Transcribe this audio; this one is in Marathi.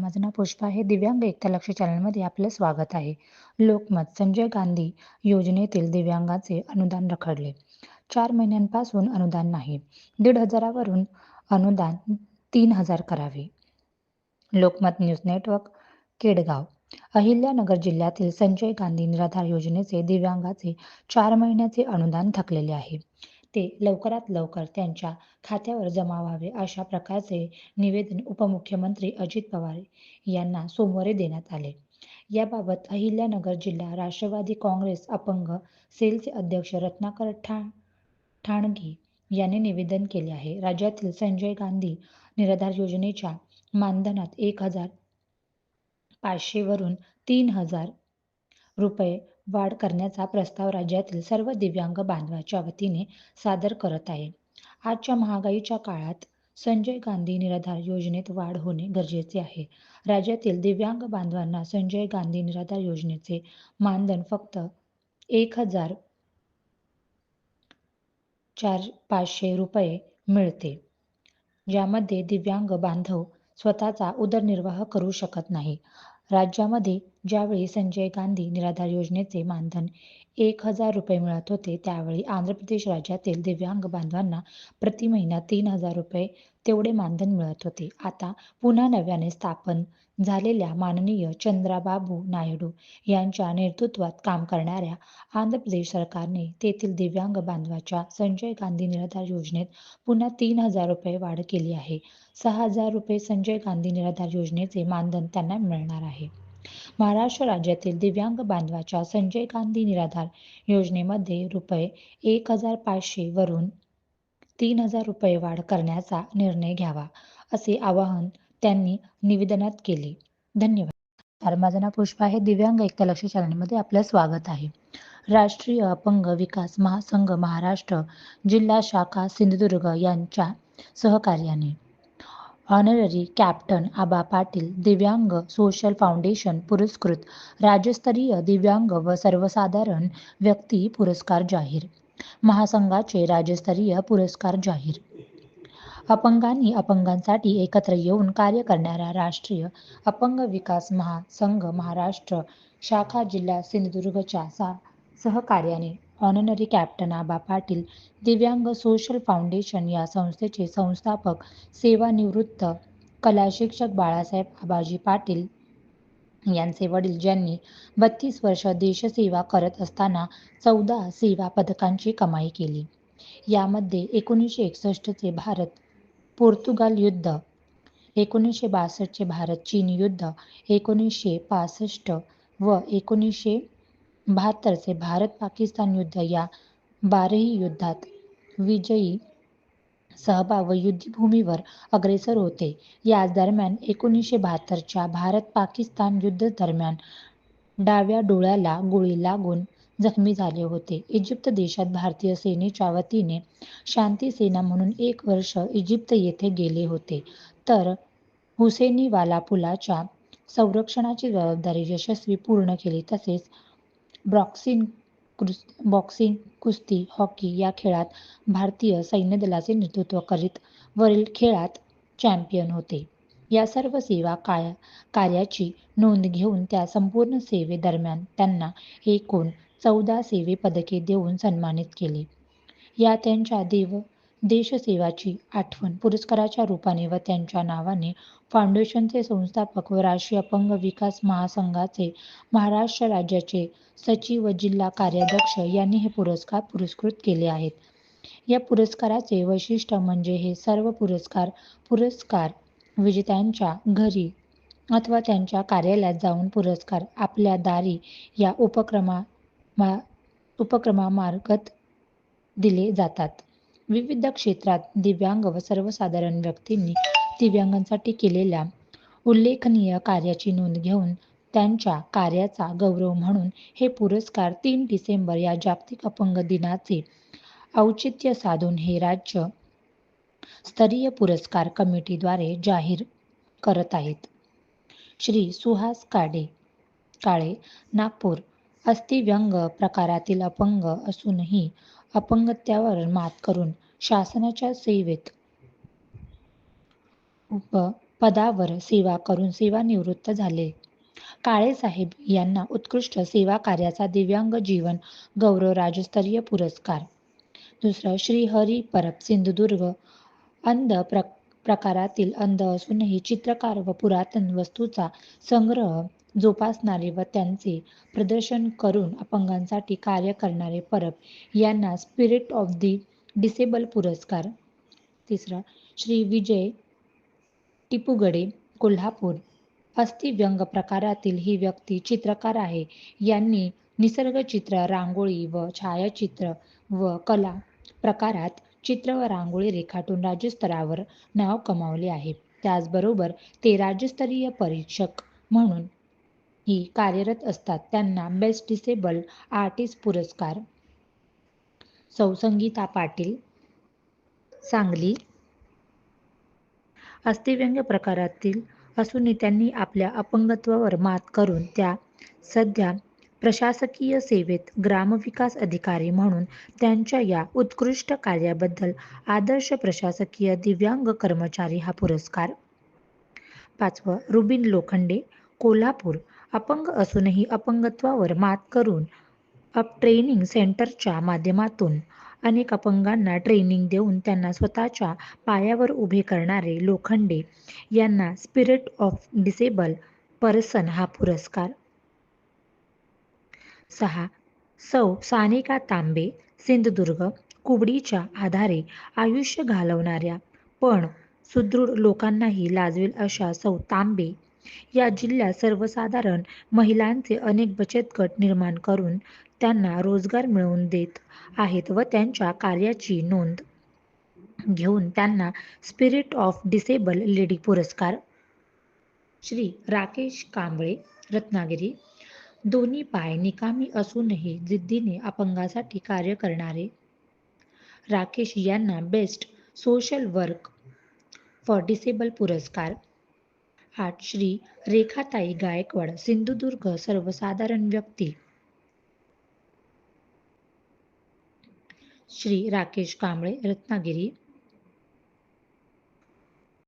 माझं नाव पुष्पा आहे. दिव्यांग एकता लक्ष चॅनलमध्ये आपलं स्वागत आहे. लोकमत संजय गांधी योजनेतील दिव्यांगाचे अनुदान रखडले. चार महिन्यांपासून अनुदान नाही. दीड हजारावरून अनुदान तीन हजार करावे. Lokmat news network Kedgaon. Ahilyanagar जिल्ह्यातील संजय गांधी निराधार योजनेचे दिव्यांगाचे चार महिन्याचे अनुदान थकलेले आहे. ते लवकरात लवकर त्यांच्या खात्यावर जमा व्हावे अशा प्रकारचे निवेदन उपमुख्यमंत्री अजित पवार यांना सोमवारी देण्यात आले. याबाबत अहिल्यानगर जिल्हा राष्ट्रवादी काँग्रेस अपंग सेलचे अध्यक्ष रत्नाकर ठा ठाणगी यांनी निवेदन केले आहे. राज्यातील संजय गांधी निराधार योजनेच्या मानधनात एक हजार पाचशे वरून तीन हजार रुपये वाढ करण्याचा प्रस्ताव राज्यातील सर्व दिव्यांग बांधवाच्या वतीने सादर करत आहे. आजच्या महागाईच्या काळात संजय गांधी निराधार योजनेत वाढ होणे गरजेचे आहे. राज्यातील दिव्यांग बांधवांना संजय गांधी निराधार योजनेचे मानधन फक्त एक हजार चार पाचशे रुपये मिळते ज्यामध्ये दिव्यांग बांधव स्वतःचा उदरनिर्वाह करू शकत नाही. राज्यामध्ये ज्यावेळी संजय गांधी निराधार योजनेचे मानधन एक हजार रुपये मिळत होते त्यावेळी आंध्र प्रदेश राज्यातील दिव्यांग बांधवांना प्रति महिना तीन हजार रुपये तेवढे मानधन मिळत होते. आता पुन्हा नव्याने स्थापन झालेल्या माननीय चंद्राबाबू नायडू यांच्या नेतृत्वात काम करणाऱ्या आंध्र प्रदेश सरकारने तेथील दिव्यांग बांधवाच्या संजय गांधी निराधार योजनेत पुन्हा तीन हजार रुपये वाढ केली आहे. सहा हजार रुपये संजय गांधी निराधार योजनेचे मानधन त्यांना मिळणार आहे. महाराष्ट्र राज्यातील दिव्यांग बांधवाच्या संजय गांधी निराधार योजनेमध्ये रुपये एक हजार पाचशे वरून तीन हजार रुपये वाढ करण्याचा निर्णय घ्यावा असे आवाहन त्यांनी निवेदनात केले. धन्यवाद. तर माझं नाव पुष्पा आहे. दिव्यांग एकता लक्ष चॅनलमध्ये आपलं स्वागत आहे. राष्ट्रीय अपंग विकास महासंघ महाराष्ट्र जिल्हा शाखा सिंधुदुर्ग यांच्या सहकार्याने ऑनररी कॅप्टन आबा पाटील दिव्यांग सोशल फाउंडेशन पुरस्कृत राज्यस्तरीय दिव्यांग व सर्वसाधारण व्यक्ती पुरस्कार जाहीर. महासंघाचे राज्यस्तरीय पुरस्कार जाहीर. अपंगांनी अपंगांसाठी एकत्र येऊन कार्य करणाऱ्या राष्ट्रीय अपंग विकास महासंघ महाराष्ट्र शाखा जिल्हा सिंधुदुर्गच्या सा सहकार्याने ऑननरी कॅप्टन आबा पाटील दिव्यांग सोशल फाउंडेशन या संस्थेचे संस्थापक सेवानिवृत्त कला शिक्षक बाळासाहेब आबाजी पाटील यांचे वडील ज्यांनी बत्तीस वर्ष देशसेवा करत असताना चौदा सेवा पदकांची कमाई केली. यामध्ये एकोणीसशे एकसष्टचे भारत पोर्तुगाल युद्ध. एकोणीसशे बासष्टचे भारत चीन युद्ध एकोणीसशे पासष्ट व एकोणीसशे बहात्तरचे भारत पाकिस्तान युद्ध या बारही युद्धात विजयी सहभाग व युद्धभूमीवर अग्रेसर होते. याच दरम्यान एकोणीसशे बहात्तरच्या भारत पाकिस्तान युद्ध दरम्यान डाव्या डोळ्याला गोळी लागून जखमी झाले होते. इजिप्त देशात भारतीय सेनेच्या वतीने शांती सेना म्हणून एक वर्ष इजिप्त येथे गेले होते. तर हुसेनीवाला पुलाच्या संरक्षणाची जबाबदारी यशस्वी पूर्ण केली. तसेच बॉक्सिंग बॉक्सिंग कुस्ती हॉकी या खेळात भारतीय सैन्य दलाचे नेतृत्व करीत वरील खेळात चॅम्पियन होते. या सर्व सेवा काय कार्याची नोंद घेऊन त्या संपूर्ण सेवेदरम्यान त्यांना एकूण चौदा सेवे पदके देऊन सन्मानित केले. या त्यांच्या देव देशसेवाची आठवण पुरस्काराच्या रूपाने व त्यांच्या नावाने फाउंडेशनचे संस्थापक व राष्ट्रीय अपंग विकास महासंघाचे महाराष्ट्र राज्याचे सचिव व जिल्हा कार्याध्यक्ष यांनी हे पुरस्कार पुरस्कृत केले आहेत. या पुरस्काराचे वैशिष्ट्य म्हणजे हे सर्व पुरस्कार पुरस्कार विजेत्यांच्या घरी अथवा त्यांच्या कार्यालयात जाऊन पुरस्कार आपल्या दारी या उपक्रमा मा उपक्रमामार्फत दिले जातात. विविध क्षेत्रात दिव्यांग व सर्वसाधारण व्यक्तींनी दिव्यांगांसाठी केलेल्या उल्लेखनीय कार्याची नोंद घेऊन त्यांच्या कार्याचा गौरव म्हणून हे पुरस्कार तीन डिसेंबर या जागतिक अपंग दिनाचे औचित्य साधून हे राज्य स्तरीय पुरस्कार कमिटीद्वारे जाहीर करत आहेत. श्री सुहास काडे काळे नागपूर अस्थिव्यंग प्रकारातील अपंग असूनही अपंगत्यावर मात करून शासनाच्या सेवेत उप पदावर सेवा करून सेवानिवृत्त झाले. काळे साहेब यांना उत्कृष्ट सेवा कार्याचा दिव्यांग जीवन गौरव राज्यस्तरीय पुरस्कार. दुसरं श्री हरी परब सिंधुदुर्ग अंध प्र प्रकारातील अंध असूनही चित्रकार व पुरातन वस्तूचा संग्रह जोपासणारे व त्यांचे प्रदर्शन करून अपंगांसाठी कार्य करणारे परब यांना स्पिरिट ऑफ दी डिसेबल पुरस्कार. तिसरा श्री विजय टिपूगडे कोल्हापूर. अस्थिव्यंग प्रकारातील ही व्यक्ती चित्रकार आहे. यांनी निसर्गचित्र रांगोळी व छायाचित्र व कला प्रकारात चित्र व रांगोळी रेखाटून राज्यस्तरावर नाव कमावले आहे. त्याचबरोबर ते राज्यस्तरीय परीक्षक म्हणून ही कार्यरत असतात. त्यांना बेस्ट डिसेबल आर्टिस्ट पुरस्कार. सौ संगीता पाटील सांगली. अस्थिव्यंग प्रकारातील असूनही त्यांनी आपल्या अपंगत्वावर मात करून त्या सध्या प्रशासकीय सेवेत ग्रामविकास अधिकारी म्हणून त्यांच्या या उत्कृष्ट कार्याबद्दल आदर्श प्रशासकीय दिव्यांग कर्मचारी हा पुरस्कार. पाचवं रुबिन लोखंडे कोल्हापूर. अपंग असूनही अपंगत्वावर मात करून अप ट्रेनिंग सेंटरच्या माध्यमातून अनेक अपंगांना ट्रेनिंग देऊन त्यांना स्वतःच्या पायावर उभे करणारे लोखंडे यांना स्पिरिट ऑफ डिसेबल पर्सन हा पुरस्कार. सहा. सौ सानिका तांबे सिंधुदुर्ग कुबडीच्या आधारे आयुष्य घालवणाऱ्या पण सुदृढ लोकांनाही लाजवेल अशा सौ तांबे या जिल्ह्यात सर्वसाधारण महिलांचे अनेक बचत गट निर्माण करून त्यांना रोजगार मिळवून देत आहेत व त्यांच्या कार्याची नोंद घेऊन त्यांना स्पिरिट ऑफ डिसेबल लेडी पुरस्कार श्री राकेश कांबळे रत्नागिरी. दोन्ही पाय निकामी असूनही जिद्दीने अपंगासाठी कार्य करणारे राकेश यांना best social work for disabled पुरस्कार आठ श्री रेखाताई गायकवाड सिंधुदुर्ग सर्वसाधारण व्यक्ती. श्री राकेश कांबळे रत्नागिरी.